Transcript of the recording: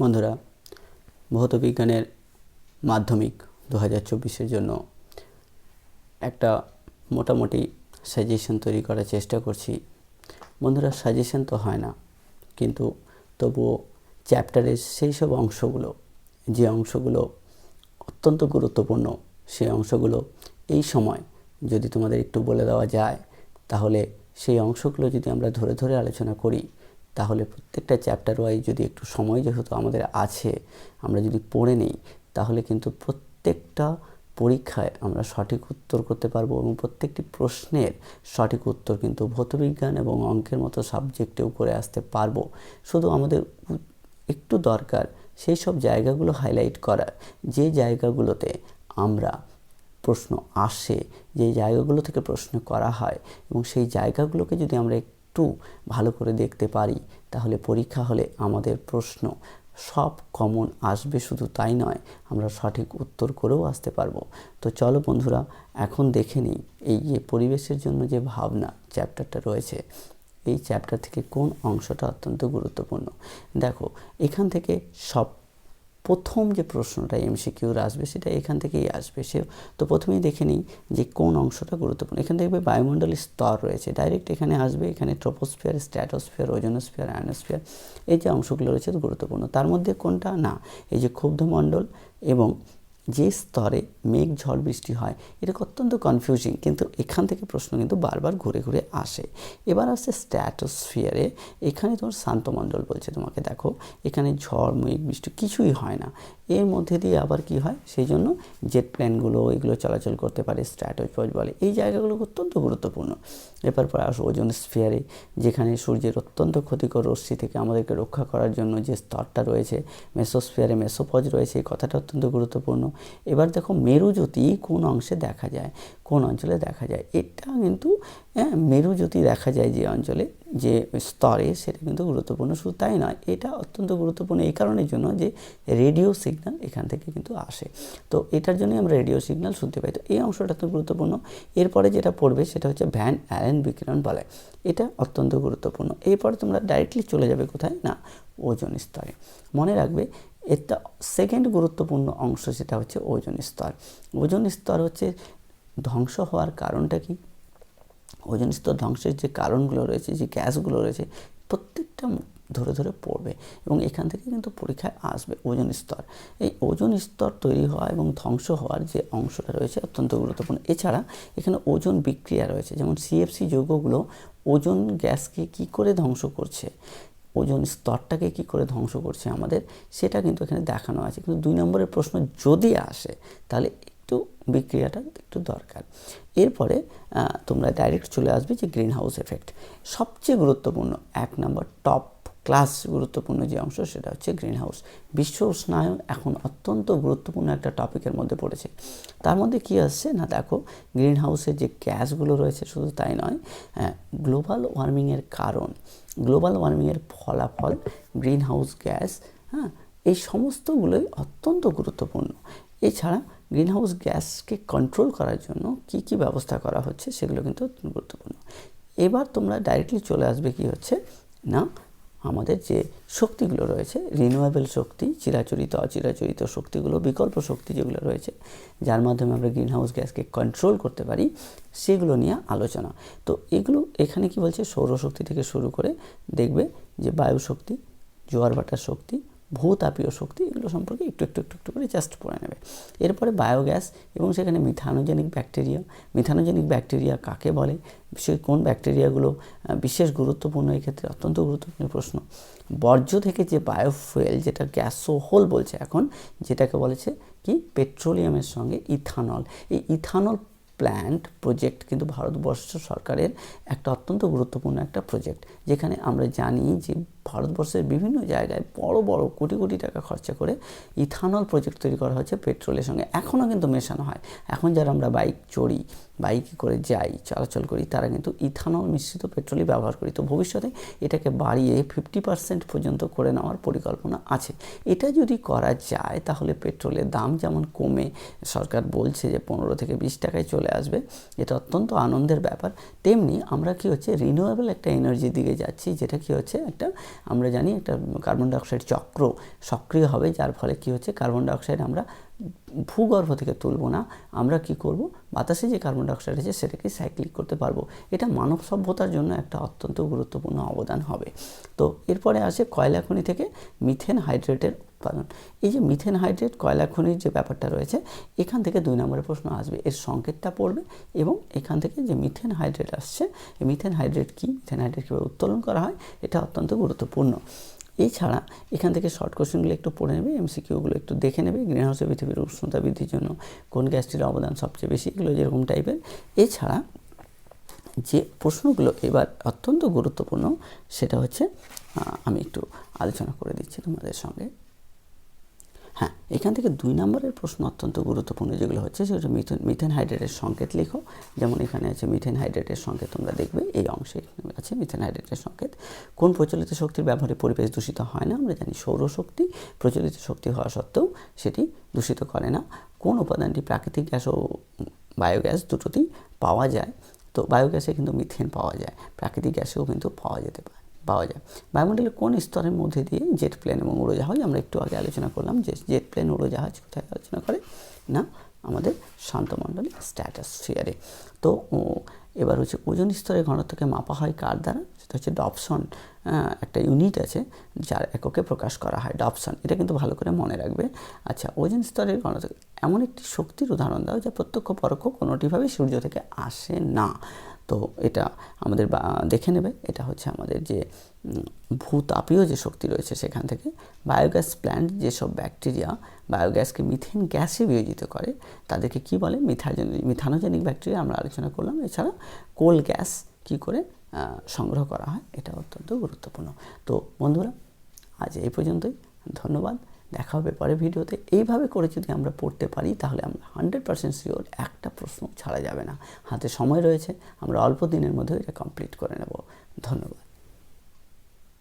বন্ধুরা, ভৌত বিজ্ঞানের মাধ্যমিক দু হাজার চব্বিশের জন্য একটা মোটামুটি সাজেশন তৈরি করার চেষ্টা করছি। বন্ধুরা সাজেশন তো হয় না, কিন্তু তবুও চ্যাপ্টারের সেই সব অংশগুলো, যে অংশগুলো অত্যন্ত গুরুত্বপূর্ণ, সেই অংশগুলো এই সময় যদি তোমাদের একটু বলে দেওয়া যায়, তাহলে সেই অংশগুলো যদি আমরা ধরে ধরে আলোচনা করি তাহলে প্রত্যেকটা চ্যাপ্টার ওয়াইজ যদি একটু সময় যেহেতু আমাদের আছে, আমরা যদি পড়ে নিই, তাহলে কিন্তু প্রত্যেকটা পরীক্ষায় আমরা সঠিক উত্তর করতে পারব এবং প্রত্যেকটি প্রশ্নের সঠিক উত্তর কিন্তু ভৌতবিজ্ঞান এবং অঙ্কের মতো সাবজেক্টেও করে আসতে পারব। শুধু আমাদের একটু দরকার সেই সব জায়গাগুলো হাইলাইট করার যে জায়গাগুলোতে আমরা প্রশ্ন আসে, যে জায়গাগুলো থেকে প্রশ্ন করা হয় এবং সেই জায়গাগুলোকে যদি আমরা একটু ভালো করে দেখতে পারি, তাহলে পরীক্ষা হলে আমাদের প্রশ্ন সব কমন আসবে, শুধু তাই নয়, আমরা সঠিক উত্তর করেও আসতে পারব। তো চলো বন্ধুরা, এখন দেখে নিই এই যে পরিবেশের জন্য যে ভাবনা চ্যাপ্টারটা রয়েছে, এই চ্যাপ্টার থেকে কোন অংশটা অত্যন্ত গুরুত্বপূর্ণ। দেখো, এখান থেকে সব প্রথম যে প্রশ্নটা এমসিকিউর আসবে, সেটা এখান থেকেই আসবে। সে, তো প্রথমেই দেখে নিই যে কোন অংশটা গুরুত্বপূর্ণ। এখানে দেখবে বায়ুমণ্ডলের স্তর রয়েছে। ডাইরেক্ট এখানে আসবে, এখানে ট্রোপোস্ফিয়ার স্ট্যাটোস্ফিয়ার ওজনোস্ফিয়ার আয়নোস্ফিয়ার এই যে অংশগুলো রয়েছে গুরুত্বপূর্ণ। তার মধ্যে কোনটা? না, এই যে ক্ষুব্ধমণ্ডল এবং যে স্তরে মেঘ, ঝড়, বৃষ্টি হয়, এটা অত্যন্ত কনফিউজিং কিন্তু এখান থেকে প্রশ্ন কিন্তু বারবার ঘুরে ঘুরে আসে। এবার আসছে স্ট্র্যাটোস্ফিয়ারে এখানে তোমার শান্তমণ্ডল বলছে তোমাকে, দেখো, এখানে ঝড়, মেঘ, বৃষ্টি কিছুই হয় না। এর মধ্যে দিয়ে আবার কি হয়? সেই জন্য জেট প্ল্যানগুলো এগুলো চলাচল করতে পারে স্ট্র্যাটোস্ফিয়ার বলে। এই জায়গাগুলো অত্যন্ত গুরুত্বপূর্ণ। এরপর পরে আসো ওজন স্ফিয়ারে যেখানে সূর্যের অত্যন্ত ক্ষতিকর রশ্মি থেকে আমাদেরকে রক্ষা করার জন্য যে স্তরটা রয়েছে মেসোস্ফিয়ারে মেসোপজ রয়েছে, এই কথাটা অত্যন্ত গুরুত্বপূর্ণ। এবার দেখো মেরুজ্যোতি কোন অংশে দেখা যায়, কোন অঞ্চলে দেখা যায়। এটা কিন্তু হ্যাঁ মেরুজ্যোতি দেখা যায় যে অঞ্চলে, যে স্তরে, সেটা কিন্তু গুরুত্বপূর্ণ। শুধু তাই নয়, এটা অত্যন্ত গুরুত্বপূর্ণ এই কারণের জন্য যে রেডিও সিগন্যাল এখান থেকে কিন্তু আসে। তো এটার জন্যই আমরা রেডিও সিগন্যাল শুনতে পাই। তো এই অংশটা তো গুরুত্বপূর্ণ। এরপরে যেটা পড়বে, সেটা হচ্ছে ভ্যান অ্যালেন বিকিরণ বলে। এটা অত্যন্ত গুরুত্বপূর্ণ। এরপরে তোমরা ডাইরেক্টলি চলে যাবে কোথায়? না, ওজন স্তরে। মনে রাখবে এটা সেকেন্ড গুরুত্বপূর্ণ অংশ সেটা হচ্ছে ওজন স্তর। ওজন স্তর হচ্ছে ধ্বংস হওয়ার কারণটা কি? ওজন স্তর ধ্বংসের যে কারণগুলো রয়েছে, যে গ্যাসগুলো রয়েছে, প্রত্যেকটা ধরে ধরে পড়বে এবং এখান থেকে কিন্তু পরীক্ষায় আসবে ওজন স্তর। এই ওজন স্তর তৈরি হওয়া এবং ধ্বংস হওয়ার যে অংশটা রয়েছে অত্যন্ত গুরুত্বপূর্ণ। এছাড়া এখানে ওজন বিক্রিয়া রয়েছে, যেমন সিএফসি যৌগগুলো ওজন গ্যাসকে কি করে ধ্বংস করছে? ওজন স্তরটাকে কি করে ধ্বংস করছে আমাদের, সেটা কিন্তু এখানে দেখানো আছে। কিন্তু দুই নম্বরের প্রশ্ন যদি আসে, তাহলে একটু বিক্রিয়াটা একটু দরকার। এরপরে তোমরা ডাইরেক্ট চলে আসবে যে গ্রিন হাউস এফেক্ট সবচেয়ে গুরুত্বপূর্ণ এক নম্বর টপ ক্লাস গুরুত্বপূর্ণ যে অংশ সেটা হচ্ছে গ্রিন হাউস বিশ্ব উষ্ণায়ন এখন অত্যন্ত গুরুত্বপূর্ণ একটা টপিকের মধ্যে পড়েছে। তার মধ্যে কি আসছে? না, দেখো গ্রিন হাউসের যে গ্যাসগুলো রয়েছে শুধু তাই নয় হ্যাঁ গ্লোবাল ওয়ার্মিংয়ের কারণ, গ্লোবাল ওয়ার্মিংয়ের ফলাফল গ্রিন হাউস গ্যাস হ্যাঁ এই সমস্তগুলোই অত্যন্ত গুরুত্বপূর্ণ। এছাড়া গ্রিন হাউস গ্যাসকে কন্ট্রোল করার জন্য কি কি ব্যবস্থা করা হচ্ছে সেগুলো কিন্তু গুরুত্বপূর্ণ। এবার তোমরা ডাইরেক্টলি চলে আসবে কি হচ্ছে? না আমাদের যে শক্তিগুলো রয়েছে রিনিউয়েবল শক্তি, চিরাচরিত, অচিরাচরিত শক্তিগুলো, বিকল্প শক্তি যেগুলো রয়েছে, যার মাধ্যমে আমরা গ্রিন হাউস গ্যাসকে কন্ট্রোল করতে পারি, সেগুলো নিয়ে আলোচনা। তো এগুলো এখানে কি বলছে? সৌরশক্তি থেকে শুরু করে দেখবে যে বায়ু শক্তি জোয়ার ভাটার শক্তি ভূতাপীয় শক্তি এগুলো সম্পর্কে একটু একটু একটু একটু করে জাস্ট পড়ে নেবে। এরপরে বায়োগ্যাস এবং সেখানে মিথানোজেনিক ব্যাকটেরিয়া মিথানোজেনিক ব্যাকটেরিয়া কাকে বলে? বিশেষ কোন ব্যাকটেরিয়াগুলো বিশেষ গুরুত্বপূর্ণ এই ক্ষেত্রে অত্যন্ত গুরুত্বপূর্ণ প্রশ্ন। বর্জ্য থেকে যে বায়োফুয়েল যেটা গ্যাসোহোল বলছে এখন, যেটাকে বলেছে কি? পেট্রোলিয়ামের সঙ্গে ইথানল এই ইথানল প্ল্যান্ট প্রজেক্ট কিন্তু ভারতবর্ষ সরকারের একটা অত্যন্ত গুরুত্বপূর্ণ একটা প্রজেক্ট যেখানে আমরা জানি যে ভারতবর্ষের বিভিন্ন জায়গায় বড় বড় কোটি কোটি টাকা খরচা করে ইথানল প্রজেক্ট তৈরি করা হচ্ছে পেট্রোলের সঙ্গে। এখনও কিন্তু মেশানো হয়। এখন যারা আমরা বাইক চড়ি, বাইকে করে যাই, চলাচল করি, তারা কিন্তু ইথানল মিশ্রিত পেট্রোলই ব্যবহার করি। তো ভবিষ্যতে এটাকে বাড়িয়ে ফিফটি পার্সেন্ট পর্যন্ত করে নেওয়ার পরিকল্পনা আছে। এটা যদি করা যায়, তাহলে পেট্রোলের দাম যেমন কমে, সরকার বলছে যে পনেরো থেকে বিশ টাকায় চলে আসবে, এটা অত্যন্ত আনন্দের ব্যাপার। তেমনি আমরা কি হচ্ছে রিনিউয়েবল একটা এনার্জির দিকে যাচ্ছি, যেটা কি হচ্ছে, একটা আমরা জানি একটা কার্বন ডাইঅক্সাইড চক্র সক্রিয় হবে, যার ফলে কি হচ্ছে? কার্বন ডাইঅক্সাইড আমরা ভূগর্ভ থেকে তুলব না। আমরা কি করব? বাতাসে যে কার্বন ডাইঅক্সাইড আছে, সেটাকে সাইক্লিক করতে পারব। এটা মানব সভ্যতার জন্য একটা অত্যন্ত গুরুত্বপূর্ণ অবদান হবে। তো এরপরে আসে কয়লা খনি থেকে মিথেন হাইড্রেটের উৎপাদন এই যে মিথেন হাইড্রেট কয়লা খনির যে ব্যাপারটা রয়েছে, এখান থেকে দুই নম্বরের প্রশ্ন আসবে। এর সংকেতটা পড়বে এবং এখান থেকে যে মিথেন হাইড্রেট আসছে, এই মিথেন হাইড্রেট কী? মিথেন হাইড্রেট কীভাবে উত্তোলন করা হয়? এটা অত্যন্ত গুরুত্বপূর্ণ। এছাড়া এখান থেকে শর্ট কোশ্চেনগুলো একটু পড়ে নেবে এমসিকিউগুলো একটু দেখে নেবে গ্রিন হাউসে পৃথিবীর উষ্ণতা বৃদ্ধির জন্য কোন গ্যাসটির অবদান সবচেয়ে বেশি, এগুলো যেরকম টাইপের এছাড়া যে প্রশ্নগুলো এবার অত্যন্ত গুরুত্বপূর্ণ, সেটা হচ্ছে আমি একটু আলোচনা করে দিচ্ছি তোমাদের সঙ্গে। হ্যাঁ। এখান থেকে দুই নম্বরের প্রশ্ন অত্যন্ত গুরুত্বপূর্ণ যেগুলো হচ্ছে, সেটা মিথেন মিথেন হাইড্রেটের সংকেত লেখো। যেমন এখানে আছে মিথেন হাইড্রেটের সংকেত, তোমরা দেখবে এই অংশে আছে মিথেন হাইড্রেটের সংকেত। কোন প্রচলিত শক্তির ব্যবহারে পরিবেশ দূষিত হয় না? আমরা জানি সৌরশক্তি প্রচলিত শক্তি হওয়া সত্ত্বেও সেটি দূষিত করে না। কোন উপাদানটি প্রাকৃতিক গ্যাস ও বায়োগ্যাস দুটোতেই পাওয়া যায়? তো বায়োগ্যাসে কিন্তু মিথেন পাওয়া যায়, প্রাকৃতিক গ্যাসেও কিন্তু পাওয়া যেতে পারে। পাওয়া যায়। বায়ুমণ্ডলের কোন স্তরের মধ্যে দিয়ে জেট প্লেন এবং উড়োজাহাজ, আমরা একটু আগে আলোচনা করলাম যে জেট প্লেন উড়োজাহাজ কোথায় আলোচনা করে না, আমাদের শান্তমণ্ডলী স্ট্যাটাসফিয়ারে তো এবার হচ্ছে ওজন স্তরের ঘনত্বকে মাপা হয় কার দ্বারা? সেটা হচ্ছে ডপসন একটা ইউনিট আছে যার এককে প্রকাশ করা হয় ডপসন এটা কিন্তু ভালো করে মনে রাখবে। আচ্ছা ওজন স্তরের ঘনত্ব, এমন একটি শক্তির উদাহরণ দাও যা প্রত্যক্ষ পরোক্ষ কোনোটিভাবে সূর্য থেকে আসে না। তো এটা আমাদের দেখে নেবে। এটা হচ্ছে আমাদের যে ভূতাপীয় যে শক্তি রয়েছে সেখান থেকে বায়োগ্যাস প্ল্যান্ট যেসব ব্যাকটেরিয়া বায়োগ্যাসকে মিথেন গ্যাসে বিয়োজিত করে, তাদেরকে কি বলে? মিথাজনিক মিথানোজেনিক ব্যাকটেরিয়া আমরা আলোচনা করলাম। এছাড়া কোল গ্যাস কি করে সংগ্রহ করা হয়? এটা অত্যন্ত গুরুত্বপূর্ণ। তো বন্ধুরা, আজ এই পর্যন্তই। ধন্যবাদ। দেখা হবে পরে ভিডিওতে। এইভাবে করে যদি আমরা পড়তে পারি, তাহলে আমরা হান্ড্রেড পার্সেন্ট শিওর একটা প্রশ্ন ছাড়া যাবে না। হাতে সময় রয়েছে, আমরা অল্প দিনের মধ্যে এটা কমপ্লিট করে নেব। ধন্যবাদ।